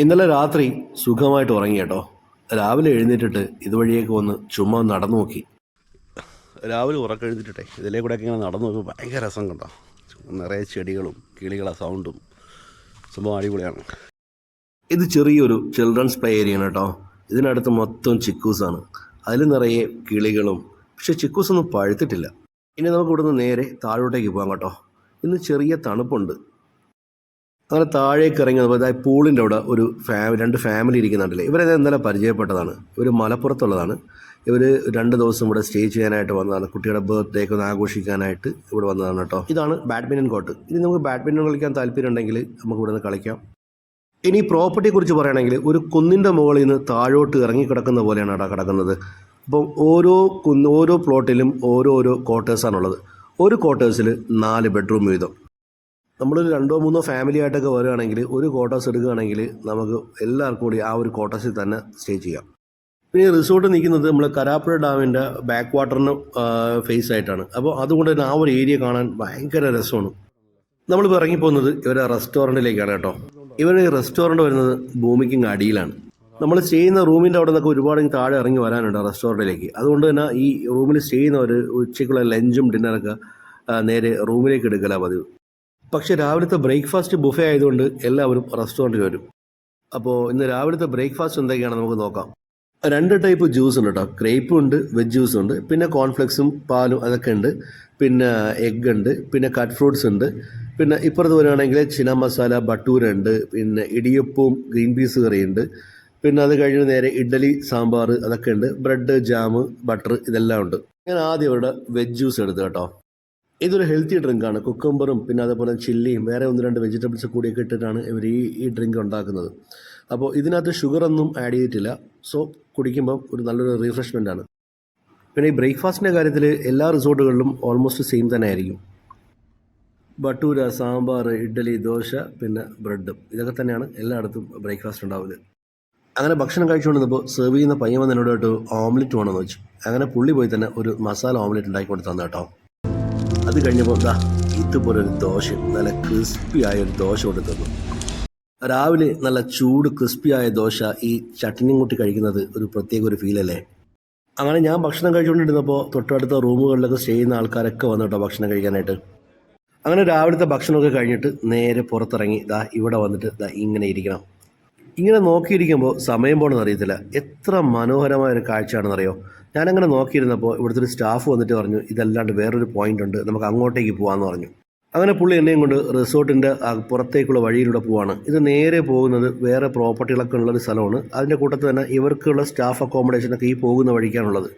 ഇന്നലെ രാത്രി സുഖമായിട്ട് ഉറങ്ങി കേട്ടോ. രാവിലെ എഴുന്നേറ്റിട്ട് ഇതുവഴിയൊക്കെ വന്ന് ചുമ്മാ നടന്നു നോക്കി. രാവിലെ ഉറക്കെഴുന്നിട്ടേ ഇതിലേ കൂടെ ഇങ്ങനെ നടന്നു നോക്കി ഭയങ്കര രസം കണ്ടോ? നിറയെ ചെടികളും കിളികളെ സൗണ്ടും സംഭവം അടിപൊളിയാണ്. ഇത് ചെറിയൊരു ചിൽഡ്രൻസ് പ്ലേ ഏരിയ ആണ് കേട്ടോ. ഇതിനടുത്ത് മൊത്തം ചിക്കൂസാണ് അതിൽ നിറയെ കിളികളും പക്ഷെ ചിക്കൂസൊന്നും പഴുത്തിട്ടില്ല. ഇനി നമുക്ക് ഇവിടുന്ന് നേരെ താഴോട്ടേക്ക് പോകാം കേട്ടോ. ഇന്ന് ചെറിയ തണുപ്പുണ്ട്. അങ്ങനെ താഴേക്ക് ഇറങ്ങി അതായത് പൂളിന്റെ അവിടെ ഒരു ഫാമിലി രണ്ട് ഫാമിലി ഇരിക്കുന്നുണ്ടല്ലേ? ഇവരെ ഇന്നലെ പരിചയപ്പെട്ടതാണ്. ഇവർ മലപ്പുറത്തുള്ളതാണ്. ഇവർ രണ്ട് ദിവസം ഇവിടെ സ്റ്റേ ചെയ്യാനായിട്ട് വന്നതാണ്. കുട്ടിയുടെ ബർത്ത്ഡേ ഒക്കെ ഒന്ന് ആഘോഷിക്കാനായിട്ട് ഇവിടെ വന്നതാണ് കേട്ടോ. ഇതാണ് ബാഡ്മിന്റൺ കോർട്ട്. ഇനി നമുക്ക് ബാഡ്മിന്റൺ കളിക്കാൻ താല്പര്യം ഉണ്ടെങ്കിൽ നമുക്ക് ഇവിടെ നിന്ന് കളിക്കാം. ഇനി പ്രോപ്പർട്ടിയെ കുറിച്ച് പറയുകയാണെങ്കിൽ ഒരു കുന്നിന്റെ മുകളിൽ നിന്ന് താഴോട്ട് ഇറങ്ങിക്കിടക്കുന്ന പോലെയാണ് അവിടെ കിടക്കുന്നത്. അപ്പം ഓരോ കുന്ന് ഓരോ പ്ലോട്ടിലും ഓരോരോ ക്വാർട്ടേഴ്സാണുള്ളത് ഒരു ക്വാർട്ടേഴ്സിൽ നാല് ബെഡ്റൂം വീതം. നമ്മളൊരു രണ്ടോ മൂന്നോ ഫാമിലി ആയിട്ടൊക്കെ വരികയാണെങ്കിൽ ഒരു ക്വാർട്ടേഴ്സ് എടുക്കുകയാണെങ്കിൽ നമുക്ക് എല്ലാവർക്കും കൂടി ആ ഒരു ക്വാർട്ടേഴ്സിൽ തന്നെ സ്റ്റേ ചെയ്യാം. പിന്നെ റിസോർട്ട് നിൽക്കുന്നത് നമ്മൾ കരാപ്പുഴ ഡാമിന്റെ ബാക്ക് വാട്ടറിന് ഫേസ് ആയിട്ടാണ്. അപ്പോൾ അതുകൊണ്ട് തന്നെ ആ ഒരു ഏരിയ കാണാൻ ഭയങ്കര രസമാണ്. നമ്മളിപ്പോൾ ഇറങ്ങിപ്പോകുന്നത് ഇവരെ റെസ്റ്റോറന്റിലേക്കാണ് കേട്ടോ. ഇവരുടെ റെസ്റ്റോറന്റ് വരുന്നത് ഭൂമിക്ക് അടിയിലാണ്. നമ്മൾ സ്റ്റേ ചെയ്യുന്ന റൂമിന്റെ അവിടെ നിന്നൊക്കെ ഒരുപാട് താഴെ ഇറങ്ങി വരാനുണ്ട് റെസ്റ്റോറന്റിലേക്ക് അതുകൊണ്ട് തന്നെ ഈ റൂമിൽ സ്റ്റേ ചെയ്യുന്നവർ ഉച്ചയ്ക്കുള്ള ലഞ്ചും ഡിന്നറൊക്കെ നേരെ റൂമിലേക്ക് എടുക്കലാണ് പതിവ്. പക്ഷേ രാവിലത്തെ ബ്രേക്ക്ഫാസ്റ്റ് ബുഫേ ആയതുകൊണ്ട് എല്ലാവരും റെസ്റ്റോറന്റിൽ വരും. അപ്പോൾ ഇന്ന് രാവിലത്തെ ബ്രേക്ക്ഫാസ്റ്റ് എന്തൊക്കെയാണ് നമുക്ക് നോക്കാം. രണ്ട് ടൈപ്പ് ജ്യൂസ് ഉണ്ട് കേട്ടോ. ക്രേപ്പും ഉണ്ട് വെജ് ജ്യൂസ് ഉണ്ട് പിന്നെ കോൺഫ്ലെക്സും പാലും അതൊക്കെ ഉണ്ട്. പിന്നെ എഗ് ഉണ്ട് പിന്നെ കട്ട് ഫ്രൂട്ട്സ് ഉണ്ട്. പിന്നെ ഇപ്പുറത്ത് വരികയാണെങ്കിൽ ചിന മസാല ബട്ടൂര ഉണ്ട് പിന്നെ ഇടിയപ്പവും ഗ്രീൻ പീസ് കറി ഉണ്ട്. പിന്നെ അത് കഴിഞ്ഞ് നേരെ ഇഡ്ഡലി സാമ്പാർ അതൊക്കെ ഉണ്ട്. ബ്രെഡ് ജാം ബട്ടർ ഇതെല്ലാം ഉണ്ട്. ഞാൻ ആദ്യം ഇവിടെ വെജ് ജ്യൂസ് എടുത്തു കേട്ടോ. ഇതൊരു ഹെൽത്തി ഡ്രിങ്കാണ് കുക്കമ്പറും പിന്നെ അതേപോലെ ചില്ലിയും വേറെ ഒന്ന് രണ്ട് വെജിറ്റബിൾസ് കൂടിയൊക്കെ ഇട്ടിട്ടാണ് ഇവർ ഈ ഈ ഡ്രിങ്ക് ഉണ്ടാക്കുന്നത്. അപ്പോൾ ഇതിനകത്ത് ഷുഗറൊന്നും ആഡ് ചെയ്തിട്ടില്ല. സോ കുടിക്കുമ്പോൾ ഒരു നല്ലൊരു റീഫ്രഷ്മെന്റ് ആണ്. പിന്നെ ഈ ബ്രേക്ക്ഫാസ്റ്റിന്റെ കാര്യത്തിൽ എല്ലാ റിസോർട്ടുകളിലും ഓൾമോസ്റ്റ് സെയിം തന്നെ ആയിരിക്കും. ബട്ടൂര സാമ്പാർ ഇഡ്ഡലി ദോശ പിന്നെ ബ്രെഡും ഇതൊക്കെ തന്നെയാണ് എല്ലായിടത്തും ബ്രേക്ക്ഫാസ്റ്റ് ഉണ്ടാവുന്നത് അങ്ങനെ ഭക്ഷണം കഴിച്ചുകൊണ്ടിരുന്നപ്പോൾ സെർവ് ചെയ്യുന്ന പയ്യൻ വന്ന് എന്നോട് ഓംലെറ്റ് വേണമെന്ന് വെച്ചു അങ്ങനെ പുള്ളി പോയി തന്നെ ഒരു മസാല ഓംലെറ്റ് ഉണ്ടാക്കി കൊടുത്തു തന്നെ കേട്ടോ. അത് കഴിഞ്ഞപ്പോൾ ദാ ഇതുപോലെ ഒരു ദോശ നല്ല ക്രിസ്പി ആയ ഒരു ദോശ കൊണ്ട് രാവിലെ നല്ല ചൂട് ക്രിസ്പി ആയ ദോശ ഈ ചട്ടിനി കൂട്ടി കഴിക്കുന്നത് ഒരു പ്രത്യേക ഒരു ഫീലല്ലേ അങ്ങനെ ഞാൻ ഭക്ഷണം കഴിച്ചുകൊണ്ടിരുന്നപ്പോൾ തൊട്ടടുത്ത റൂമുകളിലൊക്കെ സ്റ്റേ ചെയ്യുന്ന ആൾക്കാരൊക്കെ വന്നു കേട്ടോ ഭക്ഷണം കഴിക്കാനായിട്ട്. അങ്ങനെ രാവിലത്തെ ഭക്ഷണമൊക്കെ കഴിഞ്ഞിട്ട് നേരെ പുറത്തിറങ്ങി ദാ ഇവിടെ വന്നിട്ട് ദാ ഇങ്ങനെ ഇരിക്കണം. ഇങ്ങനെ നോക്കിയിരിക്കുമ്പോൾ സമയം പോണെന്ന് അറിയത്തില്ല. എത്ര മനോഹരമായ ഒരു കാഴ്ചയാണെന്നറിയോ? ഞാനങ്ങനെ നോക്കിയിരുന്നപ്പോൾ ഇവിടുത്തെ ഒരു സ്റ്റാഫ് വന്നിട്ട് പറഞ്ഞു ഇതല്ലാണ്ട് വേറൊരു പോയിന്റ് ഉണ്ട് നമുക്ക് അങ്ങോട്ടേക്ക് പോകാമെന്ന് പറഞ്ഞു. അങ്ങനെ പുള്ളി എന്നെയും കൊണ്ട് റിസോർട്ടിന്റെ പുറത്തേക്കുള്ള വഴിയിലൂടെ പോവാണ്. ഇത് നേരെ പോകുന്നത് വേറെ പ്രോപ്പർട്ടികളൊക്കെ ഉള്ളൊരു സ്ഥലമാണ്. അതിന്റെ കൂട്ടത്തിൽ തന്നെ ഇവർക്കുള്ള സ്റ്റാഫ് അക്കോമഡേഷനൊക്കെ ഈ പോകുന്ന വഴിക്കാണുള്ളത്.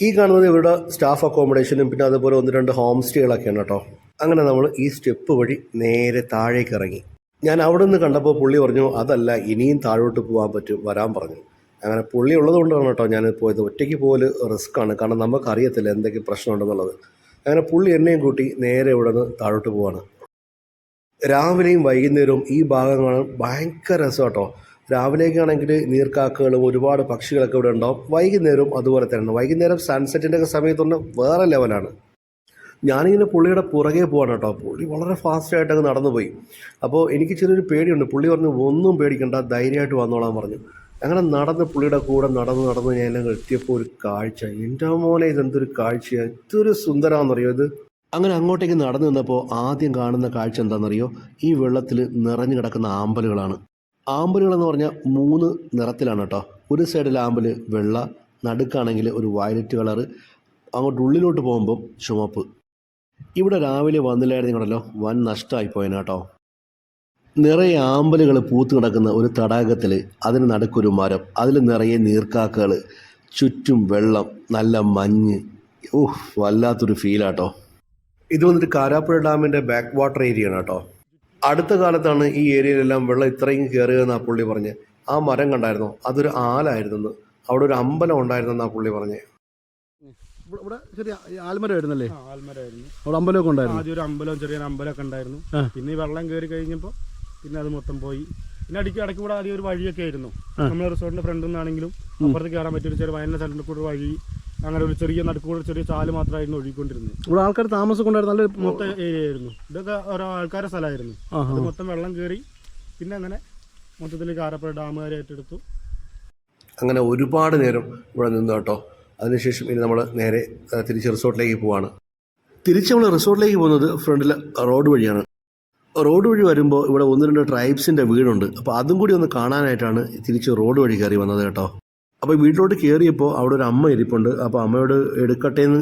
ഈ കാണുന്നത് ഇവരുടെ സ്റ്റാഫ് അക്കോമഡേഷനും പിന്നെ അതുപോലെ ഒന്ന് രണ്ട് ഹോം സ്റ്റേകളൊക്കെയാണ് കേട്ടോ. അങ്ങനെ നമ്മൾ ഈ സ്റ്റെപ്പ് വഴി നേരെ താഴേക്ക് ഇറങ്ങി. ഞാൻ അവിടെ നിന്ന് കണ്ടപ്പോൾ പുള്ളി പറഞ്ഞു അതല്ല ഇനിയും താഴോട്ട് പോകാൻ പറ്റും വരാൻ പറഞ്ഞു. അങ്ങനെ പുള്ളി ഉള്ളത് കൊണ്ടാണ് കേട്ടോ ഞാൻ പോയത്. ഒറ്റയ്ക്ക് പോകൽ റിസ്ക്കാണ് കാരണം നമുക്കറിയത്തില്ല എന്തൊക്കെ പ്രശ്നമുണ്ടെന്നുള്ളത്. അങ്ങനെ പുള്ളി എന്നെയും കൂട്ടി നേരെ ഇവിടെ നിന്ന് താഴോട്ട് പോവാണ്. രാവിലെയും വൈകുന്നേരവും ഈ ഭാഗം കാണാൻ ഭയങ്കര രസം കേട്ടോ. രാവിലേക്കാണെങ്കിൽ നീർക്കാക്കകളും ഒരുപാട് പക്ഷികളൊക്കെ ഇവിടെ ഉണ്ടാവും. വൈകുന്നേരവും അതുപോലെ തന്നെയാണ്. വൈകുന്നേരം സൺസെറ്റിന്റെ ഒക്കെ സമയത്തുണ്ട് വേറെ ലെവലാണ് ഞാനിങ്ങനെ പുള്ളിയുടെ പുറകെ പോവാണ് കേട്ടോ. പുള്ളി വളരെ ഫാസ്റ്റായിട്ടൊക്കെ നടന്നു പോയി അപ്പോൾ എനിക്ക് ചെറിയൊരു പേടിയുണ്ട്. പുള്ളി പറഞ്ഞു ഒന്നും പേടിക്കണ്ട. ധൈര്യമായിട്ട് വന്നോളാൻ പറഞ്ഞു. അങ്ങനെ നടന്ന് പുള്ളിയുടെ കൂടെ നടന്ന് നടന്ന് ഞാൻ എത്തിയപ്പോൾ ഒരു കാഴ്ച. എന്റെ മോനെ ഇതെന്തൊരു കാഴ്ചയാണ് ഇതൊരു സുന്ദരമാണെന്നറിയോ ഇത്? അങ്ങനെ അങ്ങോട്ടേക്ക് നടന്നു നിന്നപ്പോൾ ആദ്യം കാണുന്ന കാഴ്ച എന്താണെന്നറിയോ ഈ വെള്ളത്തിൽ നിറഞ്ഞു കിടക്കുന്ന ആമ്പലുകളാണ്. ആമ്പലുകൾ എന്ന് പറഞ്ഞാൽ മൂന്ന് നിറത്തിലാണ് കേട്ടോ. ഒരു സൈഡിൽ ആമ്പൽ വെള്ള നടുക്കാണെങ്കിൽ ഒരു വയലറ്റ് കളർ. അങ്ങോട്ട് ഉള്ളിലോട്ട് പോകുമ്പം ചുമപ്പ്. ഇവിടെ രാവിലെ വന്നില്ലായിരുന്നെങ്കിലോ വൻ നഷ്ടമായി പോയേനെ നിറയെ ആമ്പലുകൾ പൂത്തു കിടക്കുന്ന ഒരു തടാകത്തിൽ അതിന് നടുക്കൊരു മരം. അതിൽ നിറയെ നീർക്കാക്കകൾ ചുറ്റും വെള്ളം നല്ല മഞ്ഞ്. ഓഹ് വല്ലാത്തൊരു ഫീലാട്ടോ ഇത് വന്നിട്ട് കാരാപ്പുഴ ഡാമിന്റെ ബാക്ക് വാട്ടർ ഏരിയ ആണ് കേട്ടോ. അടുത്ത കാലത്താണ് ഈ ഏരിയയിലെല്ലാം വെള്ളം ഇത്രയും കയറിയതെന്ന് ആ പുള്ളി പറഞ്ഞ്. ആ മരം കണ്ടായിരുന്നു? അതൊരു ആലായിരുന്നു അവിടെ ഒരു അമ്പലം ഉണ്ടായിരുന്നെന്ന് ആ പുള്ളി പറഞ്ഞ്. ഇവിടെ ചെറിയ ആൽമരം ആയിരുന്നല്ലേ? ആ, ആൽമരമായിരുന്നു അവിടെ അമ്പലമൊക്കെ ഉണ്ടായിരുന്നു. ആദ്യം ഒരു അമ്പലം ചെറിയൊരു അമ്പലമൊക്കെ ഉണ്ടായിരുന്നു. പിന്നെ ഈ വെള്ളം കയറി കഴിഞ്ഞപ്പോൾ പിന്നെ അത് മൊത്തം പോയി. പിന്നെ അടിക്ക് ഇടയ്ക്ക് കൂടെ ആദ്യം ഒരു വഴിയൊക്കെ ആയിരുന്നു. നമ്മുടെ റിസോർട്ടിന്റെ ഫ്രണ്ടിൽ നിന്നാണെങ്കിലും അപ്പുറത്ത് കയറാൻ പറ്റിയ ഒരു ചെറിയ വയലിന്റെ സ്ഥലത്തിൽ കൂടെ ഒരു വഴി അങ്ങനെ ഒരു ചെറിയ നടുക്കൂടെ ചെറിയ ചാൽ മാത്രമായിരുന്നു ഒഴുകിക്കൊണ്ടിരുന്നത്. ഇവിടെ ആൾക്കാർ താമസം കൊണ്ടായിരുന്നു നല്ല മൊത്തം ഏരിയ ആയിരുന്നു. ഇതൊക്കെ ഓരോ ആൾക്കാരുടെ സ്ഥലമായിരുന്നു. അത് മൊത്തം വെള്ളം കയറി പിന്നെ അങ്ങനെ മൊത്തത്തിൽ കാരപ്പുഴ ഡാമുകാരെ ഏറ്റെടുത്തു അങ്ങനെ ഒരുപാട് നേരം ഇവിടെ നിന്നു കേട്ടോ. അതിനുശേഷം ഇനി നമ്മൾ നേരെ തിരിച്ച് റിസോർട്ടിലേക്ക് പോവാണ്. തിരിച്ച് നമ്മൾ റിസോർട്ടിലേക്ക് പോകുന്നത് ഫ്രണ്ടിൽ റോഡ് വഴിയാണ്. റോഡ് വഴി വരുമ്പോൾ ഇവിടെ ഒന്ന് രണ്ട് ട്രൈബ്സിന്റെ വീടുണ്ട്. അപ്പോൾ അതും കൂടി ഒന്ന് കാണാനായിട്ടാണ് തിരിച്ച് റോഡ് വഴി കയറി വന്നത് കേട്ടോ. അപ്പോൾ വീട്ടിലോട്ട് കയറിയപ്പോൾ അവിടെ ഒരു അമ്മ ഇരിപ്പുണ്ട്. അപ്പോൾ അമ്മയോട് എടുക്കട്ടെ എന്ന്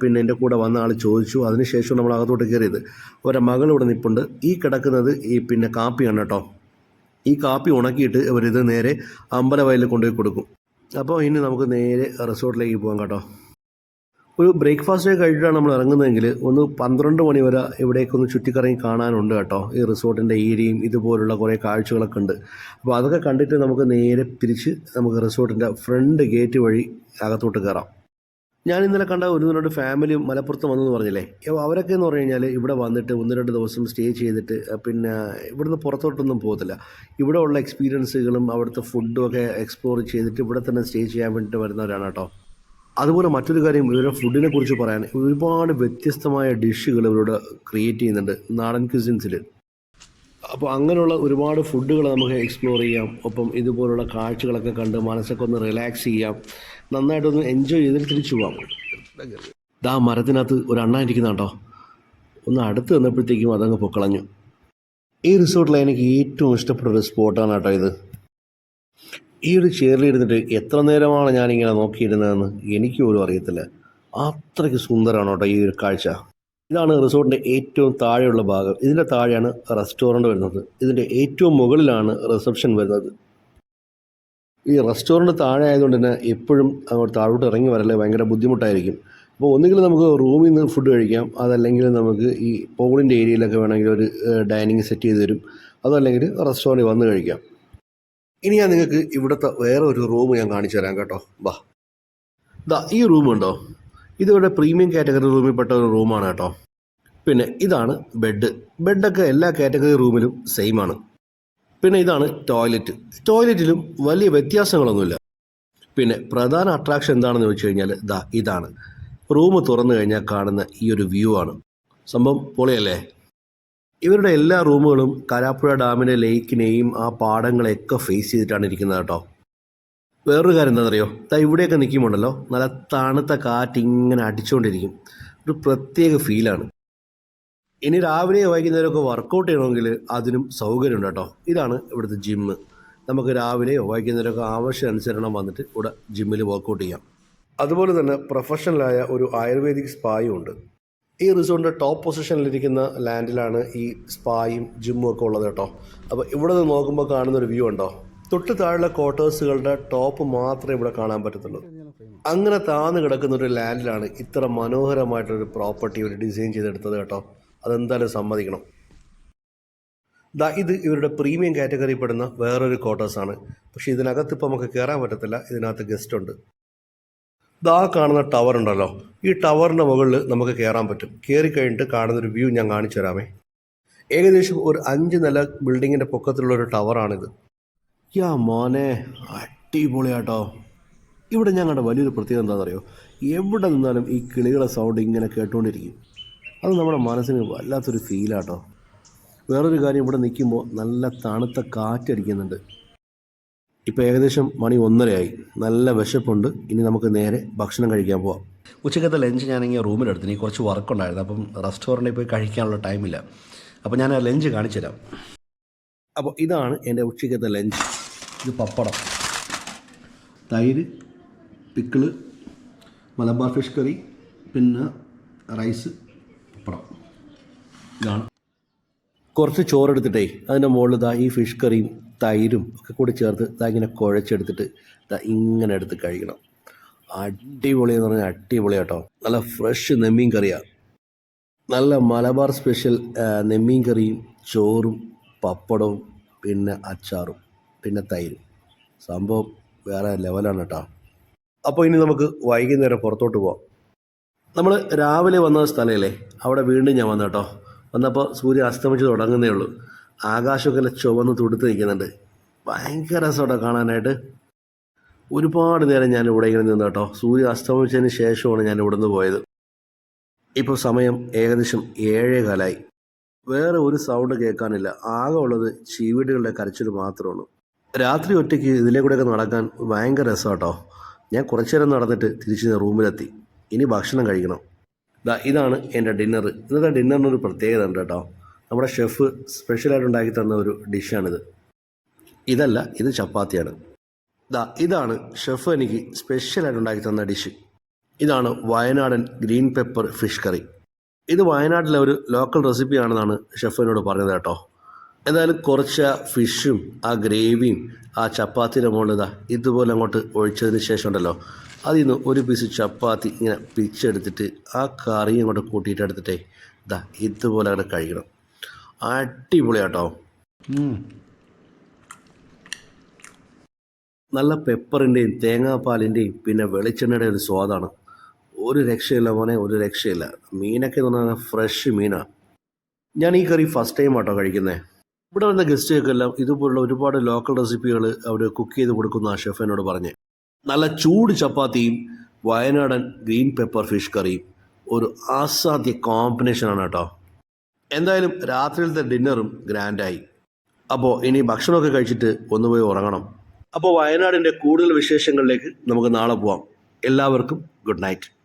പിന്നെ എന്റെ കൂടെ വന്ന ആൾ ചോദിച്ചു. അതിനുശേഷം നമ്മൾ അകത്തോട്ട് കയറിയത്. അവരുടെ മകൾ ഇവിടെ നിൽപ്പുണ്ട്. ഈ കിടക്കുന്നത് ഈ പിന്നെ കാപ്പിയാണ് കേട്ടോ. ഈ കാപ്പി ഉണക്കിയിട്ട് ഇവരിത് നേരെ അമ്പലവയലിൽ കൊണ്ടുപോയി കൊടുക്കും. അപ്പോൾ ഇനി നമുക്ക് നേരെ റിസോർട്ടിലേക്ക് പോകാം കേട്ടോ. ഒരു ബ്രേക്ക്ഫാസ്റ്റ് കഴിഞ്ഞിട്ടാണ് നമ്മൾ ഇറങ്ങുന്നതെങ്കിൽ ഒന്ന് പന്ത്രണ്ട് മണി വരെ ഇവിടേക്കൊന്ന് ചുറ്റിക്കറങ്ങി കാണാനുണ്ട് കേട്ടോ. ഈ റിസോർട്ടിന്റെ ഏരിയയും ഇതുപോലുള്ള കുറേ കാഴ്ചകളൊക്കെ ഉണ്ട്. അപ്പോൾ അതൊക്കെ കണ്ടിട്ട് നമുക്ക് നേരെ തിരിച്ച് നമുക്ക് റിസോർട്ടിന്റെ ഫ്രണ്ട് ഗേറ്റ് വഴി അകത്തോട്ട് കയറാം. ഞാൻ ഇന്നലെ കണ്ട ഒരു രണ്ട് ഫാമിലി മലപ്പുറത്ത് വന്നെന്ന് പറഞ്ഞില്ലേ? അവരൊക്കെ എന്ന് പറഞ്ഞു കഴിഞ്ഞാൽ ഇവിടെ വന്നിട്ട് ഒന്ന് രണ്ട് ദിവസം സ്റ്റേ ചെയ്തിട്ട് പിന്നെ ഇവിടുന്ന് പുറത്തോട്ടൊന്നും പോകത്തില്ല. ഇവിടെ ഉള്ള എക്സ്പീരിയൻസുകളും അവിടുത്തെ ഫുഡും ഒക്കെ എക്സ്പ്ലോർ ചെയ്തിട്ട് ഇവിടെ തന്നെ സ്റ്റേ ചെയ്യാൻ വേണ്ടിയിട്ട് വരുന്നവരാണ് കേട്ടോ. അതുപോലെ മറ്റൊരു കാര്യം ഇവരുടെ ഫുഡിനെ കുറിച്ച് പറയാൻ. ഒരുപാട് വ്യത്യസ്തമായ ഡിഷുകൾ ഇവരോട് ക്രിയേറ്റ് ചെയ്യുന്നുണ്ട് നാടൻ ക്യൂസിൻസിൽ അപ്പോൾ അങ്ങനെയുള്ള ഒരുപാട് ഫുഡുകൾ നമുക്ക് എക്സ്പ്ലോർ ചെയ്യാം. ഒപ്പം ഇതുപോലുള്ള കാഴ്ചകളൊക്കെ കണ്ട് മനസ്സൊക്കെ ഒന്ന് റിലാക്സ് ചെയ്യാം. നന്നായിട്ടൊന്ന് എൻജോയ് ചെയ്തിട്ട് തിരിച്ചു പോകാം ദാ മരത്തിനകത്ത് ഒരു അണ്ണ ഇരിക്കുന്ന കേട്ടോ ഒന്ന് അടുത്ത് വന്നപ്പോഴത്തേക്കും അതങ്ങ് പൊക്കളഞ്ഞു. ഈ റിസോർട്ടിൽ എനിക്ക് ഏറ്റവും ഇഷ്ടപ്പെട്ട ഒരു സ്പോട്ടാണ് കേട്ടോ ഇത്. ഈ ഒരു ചെയറിലിരുന്നിട്ട് എത്ര നേരമാണ് ഞാനിങ്ങനെ നോക്കിയിരുന്നതെന്ന് എനിക്ക് പോലും അറിയത്തില്ല. അത്രയ്ക്ക് സുന്ദരമാണ് കേട്ടോ ഈ ഒരു കാഴ്ച. ഇതാണ് റിസോർട്ടിന്റെ ഏറ്റവും താഴെയുള്ള ഭാഗം. ഇതിന്റെ താഴെയാണ് റെസ്റ്റോറന്റ് വരുന്നത്. ഇതിന്റെ ഏറ്റവും മുകളിലാണ് റിസപ്ഷൻ വരുന്നത്. ഈ റെസ്റ്റോറന്റ് താഴെ ആയതുകൊണ്ട് തന്നെ എപ്പോഴും അങ്ങോട്ട് താഴോട്ട് ഇറങ്ങി വരല്ലേ ഭയങ്കര ബുദ്ധിമുട്ടായിരിക്കും. അപ്പോൾ ഒന്നുകിൽ നമുക്ക് റൂമിൽ നിന്ന് ഫുഡ് കഴിക്കാം. അതല്ലെങ്കിൽ നമുക്ക് ഈ പോളിന്റെ ഏരിയയിലൊക്കെ വേണമെങ്കിൽ ഒരു ഡൈനിങ് സെറ്റ് ചെയ്ത് തരും. അതല്ലെങ്കിൽ റെസ്റ്റോറന്റിൽ വന്ന് കഴിക്കാം. ഇനി ഞാൻ നിങ്ങൾക്ക് ഇവിടുത്തെ വേറെ ഒരു റൂം ഞാൻ കാണിച്ചു തരാം കേട്ടോ. വാ. ദാ ഈ റൂം ഉണ്ടോ ഇതിവിടെ പ്രീമിയം കാറ്റഗറി റൂമിൽ പെട്ട ഒരു റൂമാണ് കേട്ടോ. പിന്നെ ഇതാണ് ബെഡ് ബെഡൊക്കെ എല്ലാ കാറ്റഗറി റൂമിലും സെയിം ആണ്. പിന്നെ ഇതാണ് ടോയ്ലറ്റ് ടോയ്ലറ്റിലും വലിയ വ്യത്യാസങ്ങളൊന്നുമില്ല. പിന്നെ പ്രധാന അട്രാക്ഷൻ എന്താണെന്ന് ചോദിച്ചു കഴിഞ്ഞാൽ ദാ ഇതാണ്. റൂം തുറന്നു കഴിഞ്ഞാൽ കാണുന്ന ഈ ഒരു വ്യൂ ആണ്. സംഭവം പൊളിയല്ലേ? ഇവരുടെ എല്ലാ റൂമുകളും കരാപ്പുഴ ഡാമിന്റെ ലേക്കിനെയും ആ പാടങ്ങളെയൊക്കെ ഫേസ് ചെയ്തിട്ടാണ് ഇരിക്കുന്നത് കേട്ടോ. വേറൊരു കാര്യം എന്താണെന്നറിയോ? ദാ ഇവിടെയൊക്കെ നിൽക്കുമ്പോണ്ടല്ലോ നല്ല തണുത്ത കാറ്റ് ഇങ്ങനെ അടിച്ചുകൊണ്ടിരിക്കും. ഒരു പ്രത്യേക ഫീലാണ് ഇനി രാവിലെ വൈകുന്നേരമൊക്കെ വർക്കൗട്ട് ചെയ്യണമെങ്കിൽ അതിനും സൗകര്യമുണ്ട് കേട്ടോ. ഇതാണ് ഇവിടുത്തെ ജിമ്മ് നമുക്ക് രാവിലെയോ വൈകുന്നേരമൊക്കെ ആവശ്യാനുസരണം വന്നിട്ട് ഇവിടെ ജിമ്മിൽ വർക്കൗട്ട് ചെയ്യാം. അതുപോലെ തന്നെ പ്രൊഫഷണലായ ഒരു ആയുർവേദിക് സ്പായും ഉണ്ട്. ഈ റിസോർട്ടിന്റെ ടോപ്പ് പൊസിഷനിലിരിക്കുന്ന ലാൻഡിലാണ് ഈ സ്പായും ജിമ്മും ഒക്കെ ഉള്ളത് കേട്ടോ. അപ്പോൾ ഇവിടെ നിന്ന് നോക്കുമ്പോൾ കാണുന്ന ഒരു വ്യൂ ഉണ്ടോ? തൊട്ട് താഴെയുള്ള ക്വാർട്ടേഴ്സുകളുടെ ടോപ്പ് മാത്രമേ ഇവിടെ കാണാൻ പറ്റത്തുള്ളൂ. അങ്ങനെ താന്ന് കിടക്കുന്ന ഒരു ലാൻഡിലാണ് ഇത്ര മനോഹരമായിട്ടൊരു പ്രോപ്പർട്ടി ഒരു ഡിസൈൻ ചെയ്തെടുത്തത് കേട്ടോ. അതെന്തായാലും സമ്മതിക്കണം. ദാ ഇത് ഇവരുടെ പ്രീമിയം കാറ്റഗറി പെടുന്ന വേറൊരു ക്വാർട്ടേഴ്സാണ് പക്ഷേ ഇതിനകത്ത് ഇപ്പോൾ നമുക്ക് കയറാൻ പറ്റത്തില്ല. ഇതിനകത്ത് ഗസ്റ്റ് ഉണ്ട്. ദാ കാണുന്ന ടവർ ഉണ്ടല്ലോ. ഈ ടവറിന്റെ മുകളിൽ നമുക്ക് കയറാൻ പറ്റും. കയറി കഴിഞ്ഞിട്ട് കാണുന്നൊരു വ്യൂ ഞാൻ കാണിച്ചു തരാമേ. ഏകദേശം ഒരു അഞ്ച് നില ബിൽഡിങ്ങിന്റെ പൊക്കത്തിലുള്ള ഒരു ടവറാണിത് യാ മോനെ അടിപൊളിയാട്ടോ. ഇവിടെ ഞാൻ കണ്ട വലിയൊരു പ്രത്യേകത എന്താണെന്നറിയോ? എവിടെ നിന്നാലും ഈ കിളികളെ സൗണ്ട് ഇങ്ങനെ കേട്ടുകൊണ്ടിരിക്കും അത് നമ്മുടെ മനസ്സിന് വല്ലാത്തൊരു ഫീലാട്ടോ വേറൊരു കാര്യം ഇവിടെ നിൽക്കുമ്പോൾ നല്ല തണുത്ത കാറ്റടിക്കുന്നുണ്ട്. ഇപ്പോൾ ഏകദേശം മണി ഒന്നരയായി. നല്ല വിശപ്പുണ്ട്. ഇനി നമുക്ക് നേരെ ഭക്ഷണം കഴിക്കാൻ പോവാം. ഉച്ചക്കത്തെ ലഞ്ച് ഞാനിങ്ങനെ റൂമിലെടുത്തു ഇനി കുറച്ച് വർക്കുണ്ടായിരുന്നു അപ്പം റെസ്റ്റോറന്റിൽ പോയി കഴിക്കാനുള്ള ടൈമില്ല അപ്പോൾ ഞാൻ ആ ലഞ്ച് കാണിച്ചു തരാം. അപ്പോൾ ഇതാണ് എന്റെ ഉച്ചക്കത്തെ ലഞ്ച് ഇത് പപ്പടം. തൈര് പിക്കിൾ മലബാർ ഫിഷ് കറി പിന്നെ റൈസ് പപ്പടം. ഇതാണ്. കുറച്ച് ചോറെടുത്തിട്ടേ അതിന്റെ മുകളിൽ ഈ ഫിഷ് കറിയും തൈരും ഒക്കെ കൂടി ചേർത്ത് ഇങ്ങനെ കുഴച്ചെടുത്തിട്ട് ഇങ്ങനെ എടുത്ത് കഴിക്കണം. അടിപൊളി എന്ന് പറഞ്ഞാൽ അടിപൊളി കേട്ടോ നല്ല ഫ്രഷ് നെമ്മീൻ കറിയാണ് നല്ല മലബാർ സ്പെഷ്യൽ നെമ്മീൻ കറിയും ചോറും പപ്പടവും പിന്നെ അച്ചാറും പിന്നെ തൈരും. സംഭവം വേറെ ലെവലാണ് കേട്ടോ അപ്പോൾ ഇനി നമുക്ക് വൈകുന്നേരം പുറത്തോട്ട് പോവാം. നമ്മൾ രാവിലെ വന്ന സ്ഥലമല്ലേ അവിടെ വീണ്ടും ഞാൻ വന്നു കേട്ടോ വന്നപ്പോൾ സൂര്യൻ അസ്തമിച്ച് തുടങ്ങുന്നേ ഉള്ളൂ. ആകാശമൊക്കെ ഇങ്ങനെ ചുവന്ന് തുടുത്ത് നിൽക്കുന്നുണ്ട്. ഭയങ്കര രസമാണ് കാണാനായിട്ട്. ഒരുപാട് നേരം ഞാൻ ഇവിടെ ഇങ്ങനെ നിന്ന് കേട്ടോ. സൂര്യ അസ്തമിച്ചതിന് ശേഷമാണ് ഞാൻ ഇവിടുന്ന് പോയത്. ഇപ്പോൾ സമയം ഏകദേശം ഏഴേ കാലായി വേറെ ഒരു സൗണ്ട് കേൾക്കാനില്ല. ആകെ ഉള്ളത് ചീവീടുകളുടെ കരച്ചിൽ മാത്രമാണ്. രാത്രി ഒറ്റയ്ക്ക് ഇതിലെ കൂടെയൊക്കെ നടക്കാൻ ഭയങ്കര രസം കേട്ടോ ഞാൻ കുറച്ചു നേരം നടന്നിട്ട് തിരിച്ച് റൂമിലെത്തി. ഇനി ഭക്ഷണം കഴിക്കണം. ഇതാണ് എന്റെ ഡിന്നർ ഇന്നത്തെ ഡിന്നറിനൊരു പ്രത്യേകത ഉണ്ട് കേട്ടോ. നമ്മുടെ ഷെഫ് സ്പെഷ്യലായിട്ട് ഉണ്ടാക്കി തന്ന ഒരു ഡിഷാണിത് ഇതല്ല ഇത് ചപ്പാത്തിയാണ്. ദാ ഇതാണ് ഷെഫ് എനിക്ക് സ്പെഷ്യലായിട്ട് ഉണ്ടാക്കി തന്ന ഡിഷ് ഇതാണ് വയനാടൻ ഗ്രീൻ പെപ്പർ ഫിഷ് കറി ഇത് വയനാട്ടിലെ ഒരു ലോക്കൽ റെസിപ്പിയാണെന്നാണ് എന്നോട് പറഞ്ഞത് കേട്ടോ. എന്തായാലും കുറച്ച് ഫിഷും ആ ഗ്രേവിയും ആ ചപ്പാത്തിയുടെ മുകളിൽ ഇതാ ഇതുപോലെ അങ്ങോട്ട് ഒഴിച്ചതിന് ശേഷം ഉണ്ടല്ലോ. അതിൽ നിന്ന് ഒരു പീസ് ചപ്പാത്തി ഇങ്ങനെ പിച്ചെടുത്തിട്ട് ആ കറി അങ്ങോട്ട് കൂട്ടിയിട്ട് എടുത്തിട്ടേ ഇതാ ഇതുപോലെ അങ്ങോട്ട് കഴിക്കണം അടിപൊളിയാട്ടോ. നല്ല പെപ്പറിന്റെയും തേങ്ങാപ്പാലിന്റെയും പിന്നെ വെളിച്ചെണ്ണയുടെ ഒരു സ്വാദാണ്. ഒരു രക്ഷയില്ല മോനെ ഒരു രക്ഷയില്ല. മീനൊക്കെ എന്ന് പറഞ്ഞാൽ ഫ്രഷ് മീനാണ് ഞാൻ ഈ കറി ഫസ്റ്റ് ടൈം ആട്ടോ കഴിക്കുന്നത് ഇവിടെ വന്ന ഗസ്റ്റുകൾക്കെല്ലാം ഇതുപോലുള്ള ഒരുപാട് ലോക്കൽ റെസിപ്പികൾ അവർ കുക്ക് ചെയ്ത് കൊടുക്കുന്ന ആ ഷെഫിനോട് പറഞ്ഞ്. നല്ല ചൂട് ചപ്പാത്തിയും വയനാടൻ ഗ്രീൻ പെപ്പർ ഫിഷ് കറിയും ഒരു അസാധ്യ കോമ്പിനേഷനാണ് കേട്ടോ. എന്തായാലും രാത്രിയിലത്തെ ഡിന്നറും ഗ്രാൻഡായി. അപ്പോൾ ഇനി ഭക്ഷണമൊക്കെ കഴിച്ചിട്ട് ഒന്ന് പോയി ഉറങ്ങണം. അപ്പോൾ വയനാടിന്റെ കൂടുതൽ വിശേഷങ്ങളിലേക്ക് നമുക്ക് നാളെ പോവാം. എല്ലാവർക്കും ഗുഡ് നൈറ്റ്.